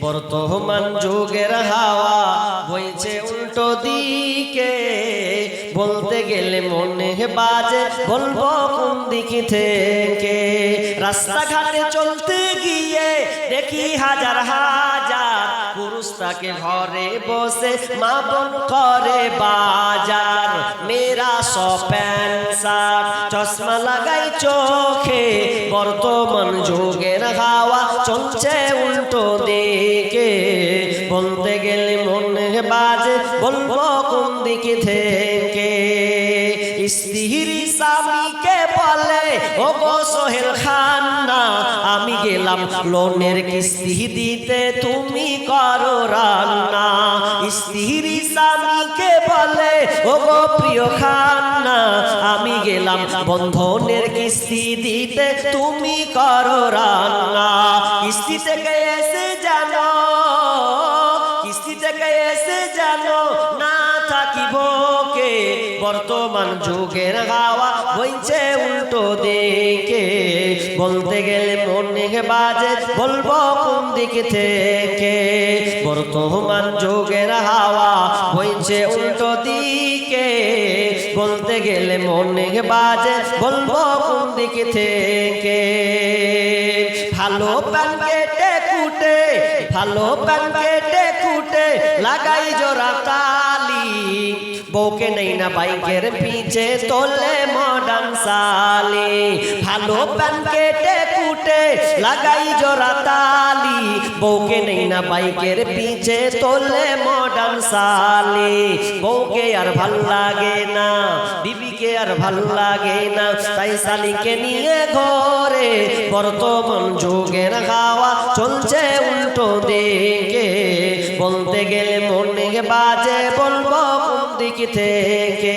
বর্তমান যুগের হাওয়া বইছে উল্টো দিকে। বলতে গেলে মনে বাজে, বলব কোন দিক থেকে? রাস্তাঘাটে চলতে গিয়ে দেখি হাজার হাজার তাকে ঘরে বসে মা বোন করে বাজার। মেয়েরা সব প্যান্ট শার্ট চশমা লাগাই চোখে। বর্তমান যুগের হাওয়া চলছে উল্টো দিকে। বলতে গেলে মনে বাজে, বলব কোন দিকে থেকে? স্ত্রী স্বামীকে বলে ও সোহেল খান আমি গেলাম লোনের কিস্তি দিতে তুমি করো রান্না। স্ত্রী স্বামীকে বলে ও গো প্রিয় খান্না, আমি গেলাম বন্ধনের কিস্তি দিতে, তুমি করো রান্না। কিস্তি থেকে এসে বর্তমান যুগের হাওয়া বইছে উল্টো দিকে। বলতে গেলে মনে বাজে, বলব কোন দিক থেকে? বর্তমান যুগের হাওয়া বইছে উল্টো দিকে। বলতে গেলে মনে বাজে, বলব কোন দিক থেকে? ভালো প্যান কেটে কুটে, ভালো প্যান কেটে কুটে লাগাই জোড়া তালি। বউকে নেই না বাইকের পিছে, তোলে মডার্ন সালি ভালো প্যান কেটে কুটে লাগাই জোড়া তালি। বউকে নেই না বাইকের পিছে, তোলে মডার্ন সালি বউকে আর ভালো লাগে না, বিবিকে আর ভালো লাগে না। তাই শালিকে নিয়ে ঘরে বর্তমান যুগের খাওয়া চলছে উল্টো দিকে। বলতে গেলে মনে বাজে বলব কোন দিক থেকে?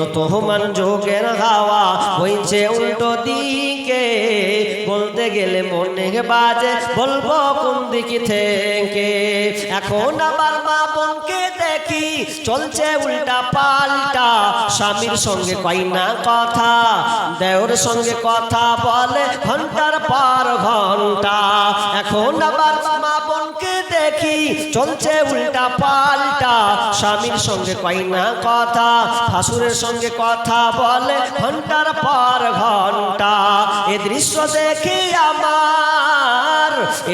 বর্তমান যুগের হাওয়া বইছে উল্টো দিকে। বলতে গেলে মনে বাজে, বলব কোন দিকে থেকে? এখন আবার মা বোনকে দেখি চলছে উল্টা পাল্টা। স্বামীর সঙ্গে কই না কথা, দেওর সঙ্গে কথা বলে ঘণ্টার পর ঘণ্টা। এখন আবার দেখি চলছে উল্টা পাল্টা। স্বামীর সঙ্গে কয় না কথা শাশুড়ের সঙ্গে কথা বলে ঘণ্টার পর ঘণ্টা। এ দৃশ্য দেখি আমার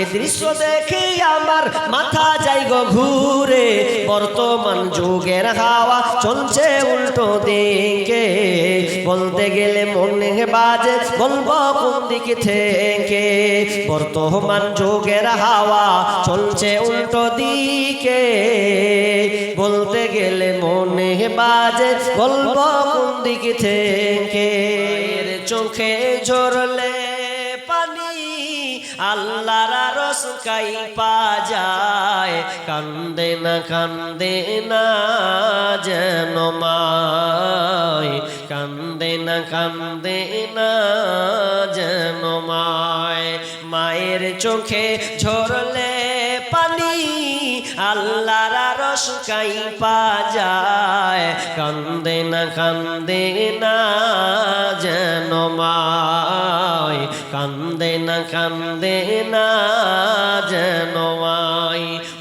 এ দৃশ্য দেখে আমার মাথা যাই গো ঘুরে। বর্তমান যুগের হাওয়া চলছে উল্টো দিকে। বলতে গেলে মনে বাজে, বলব কোন দিকে থেকে? বর্তমান যুগের হাওয়া চলছে উল্টো দিকে। বলতে গেলে মনে বাজে, বলব কোন থেকে? চোখে ঝরলে আল্লাহর রস কাই পা যায় কান্দে না কান্দে না যেন মায়, কান্দে না কান্দে না যেন মায়। মায়ের চোখে ঝরলে পানি আল্লাহর রস কাই পা যায় কান্দে না কান্দে না যেন মায়, কান্দে না কান্দে না যেন মায়।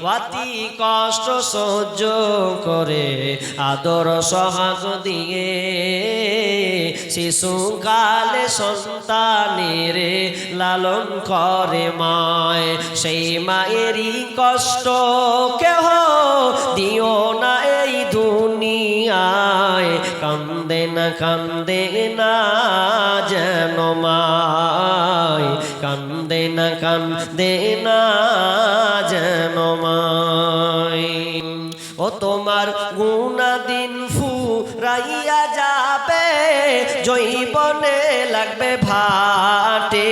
অতি কষ্ট সহ্য করে, আদর সহাগ দিয়ে। শিশুকালে সন্তানের লালন করে মায়। সেই মায়েরই কষ্ট কেহ দিও না এই দুনিয়ায়। কান্দে না কান্দে না যেন কান্দে না কান্দে না যেন ও তোমার গুণা দিন ফু রাইয়া যাবে, জৈবনে লাগবে ভাটে।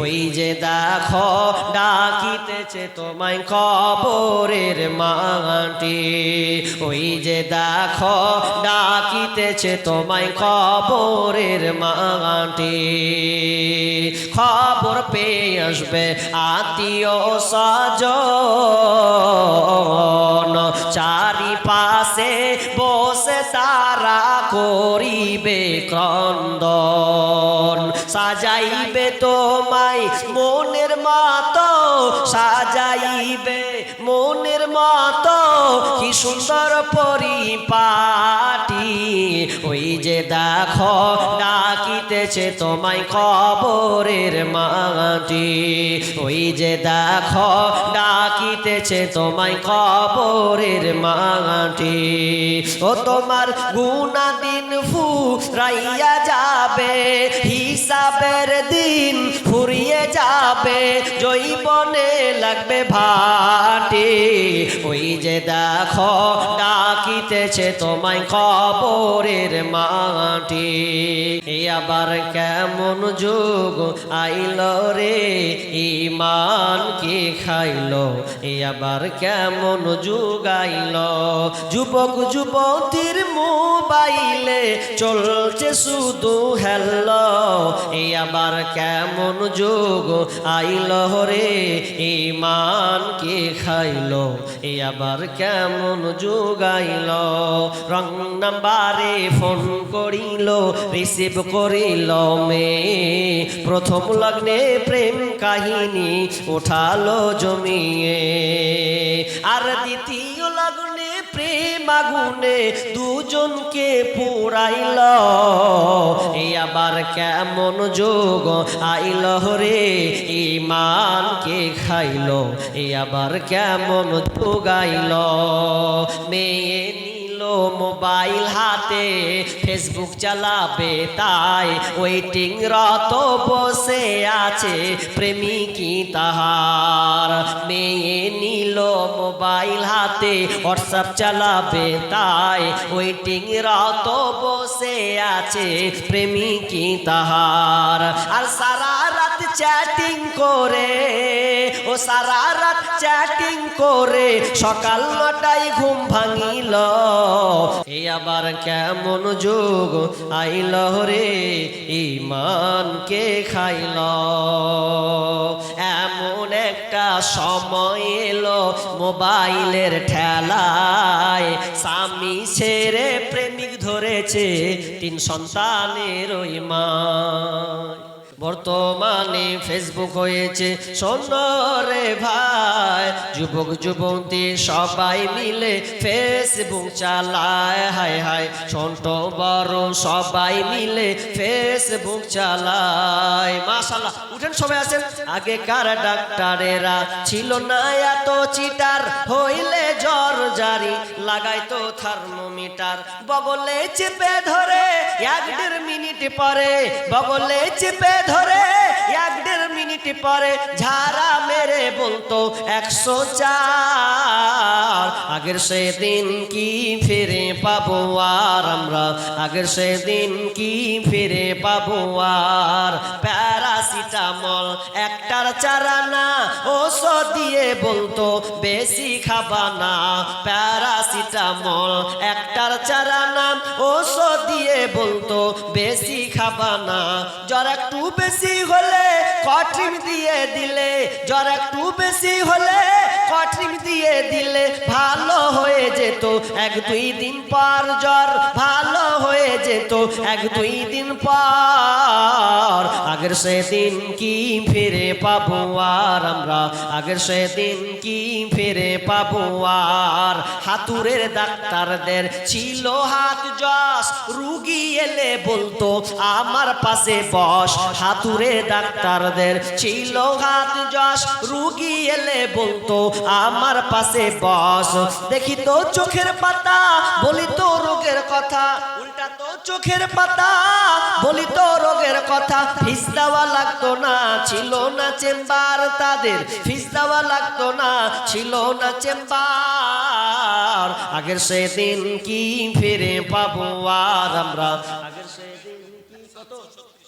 ওই যে দেখো ডাকিতেছে তোমায় কবরের মাটি। ওই যে দেখো ডাকিতেছে তোমায় কবরের মাটি। খবর পেয়ে আসবে আত্মীয় চারি চারিপাশে বসে তারা করিবে ক্রন্দন। সাজাইবে তোমায় মনের মতো সাজাইবে মনের মতো, কি সুন্দর পরিপাটি। ওই যে দেখো, ডাকিতেছে তোমায় কবরের মাটি। ওই যে দেখো, ডাকিতেছে তোমায় কবরের মাটি। ও তোমার গুনা দিন ফু রাইয়া যাবে, হিসাবের দিন যাবে জৈবনে লাগবে ভাটি। ওই যে দেখো, ডাকিতেছে তোমায় খবরের মাটি। আবার কেমন যুগ আইল রে, ইমান কি খাইলো? এ আবার কেমন যুগ আইল? যুবক যুবতীর মোবাইলে চলছে শুধু হেল। এ আবার কেমন যুগ আইল রে ইমান কে খাইল, এ আবার কেমন যোগাইল রং নাম্বারে ফোন করিল, রিসিভ করিল মে। প্রথম লগ্নে প্রেম কাহিনী উঠালো জমিয়ে। আর দ্বিতীয় আগুনে দুজনকে পুরাইল। এই আবার কেমন যোগ? আইল রে ইমানকে খাইল। এ আবার কেমন যোগাইল মেয়ে মোবাইল হাতে ফেসবুক চালাবে তাই ওয়েটিং রত বসে আছে প্রেমিকি তাহার। মেয়ে নিল মোবাইল হাতে হোয়াটসঅ্যাপ চালাবে তাই ওয়েটিং রত বসে আছে প্রেমিকি তাহার। আর সারা চ্যাটিং করে, ও সারা রাত চ্যাটিং করে, সকাল নটায় ঘুম ভাঙিল। এ আবার কেমন যোগ আইল রে ইমানকে খাইল। এমন একটা সময় এলো মোবাইলের ঠেলায়। স্বামী ছেড়ে প্রেমিক ধরেছে তিন সন্তানের ওই মা। বর্তমানে ফেসবুক হয়েছে। রে ভাই, যুবক, যুবতী সবাই মিলে ফেসবুক চালায়। হায় হায়, ছোট, বড় সবাই মিলে ফেসবুক চালায়। মাশাল্লাহ উঠেন, সবাই আছেন আগেকার ডাক্তারেরা ছিল না এত চিটার। হইলে জ্বর জারি, লাগাইতো থার্মোমিটার। বগলে চেপে ধরে, এক দেড় মিনিট পরে বগলে চেপে ধরে এক মিনিট পরে ঝাড়া মেরে বলতো, একশো চার। আগের সেদিন কি ফিরে পাবো আর আমরা? আগের সেদিন কি ফিরে পাবো আর? প্যারাসিটামল একটার চারানা ওষুধ দিয়ে বলতো, বেশি খাবা না। প্যারাসিটামল একটার চারানা ওষুধ দিয়ে বলতো, বেশি খাবা না। জ্বর একটু বেশি হলে কঠিন দিয়ে দিলে, জ্বর একটু বেশি হলে কঠিন দিয়ে দিলে ভালো হয়ে যেত। এক দুই দিন পর জ্বর ভালো হয়ে যেত। এক দুই দিন পর আগের সেদিন কি ফিরে পাবো আর আমরা? আগের সেদিন কি ফিরে পাবো আর? হাতুরের ডাক্তারদের ছিল হাত যশ, রুগী এলে বলতো, আমার পাশে বস। হাতুরে ডাক্তারদের ছিল হাত যশ, রুগী এলে বলতো, আমার পাশে বস। দেখি তো চোখের পাতা, বলি তো রোগের কথা। চোখের পাতা। বলি তো রোগের কথা, ফিস দেওয়া লাগতো না, ছিল না চেম্বার তাদের। ফিস দেওয়া লাগতো না, ছিল না চেম্বার। আগের সেদিন কি ফিরে পাবো আর আমরা?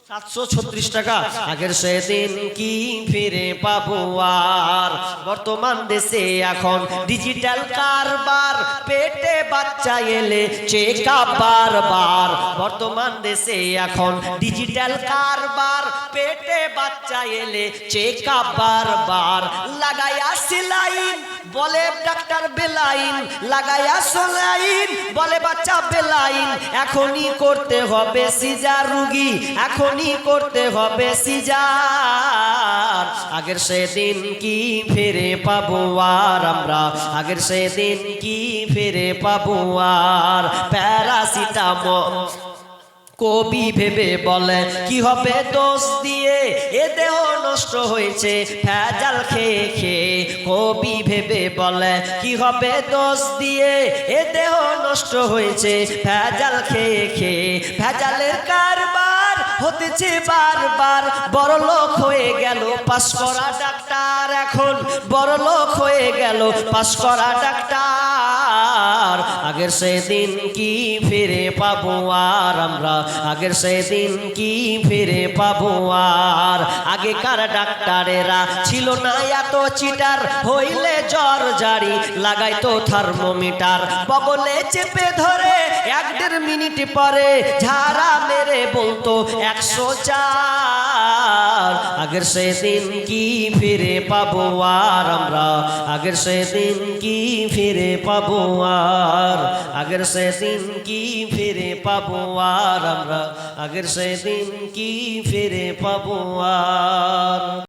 সাতশো ছত্রিশ টাকা। আগের সেদিন কি ফিরে পাবো আর? বর্তমান দেশে এখন ডিজিটাল কারবার, পেটে বাচ্চা এলে চেকা বারবার। বর্তমান দেশে এখন ডিজিটাল কারবার, পেটে বাচ্চা এলে চেকা বারবার। লাগাইয়া সিলাইন বলে ডাক্তার বেলাইন, লাগাইয়া সোলাইন, বলে বাচ্চা বেলাইন, এখনই করতে হবে সিজার রুগী, এখনই করতে হবে সিজার। আগের সেদিন কি ফিরে পাবো আর আমরা? আগের সেদিন কি ফিরে পাবো আর? প্যারাসিটামল কবি ভেবে বলে কি হবে দোষ দিয়ে? এ দেহ নষ্ট হয়েছে ভেজাল খেয়ে খেয়ে। কবি ভেবে বলে কি হবে দোষ দিয়ে? এ দেহ নষ্ট হয়েছে ভেজাল খেয়ে খেয়ে। ভেজালের কারবার হতেছে বারবার বড় লোক হয়ে গেল পাস করা ডাক্তার এখন বড় লোক হয়ে গেল, পাস করা ডাক্তার। আগের সেদিন কি ফিরে পাবো আর আমরা? আগের সেদিন কি ফিরে পাবো আর? আগেকার ডাক্তারেরা ছিল না এত চিটার, হইলে জ্বর জারি, লাগাইতো থার্মোমিটার। বগলে চেপে ধরে এক দেড় মিনিট পরে ঝাড়া মেরে বলতো, একশো চার। আগের সেদিন কি ফিরে পাবো আর আমরা? আগের সেদিন কি ফিরে পাবো আর? আগের সেদিন কি ফিরে পাবো আর আমরা? আগের সেদিন কি ফিরে পাবো আর?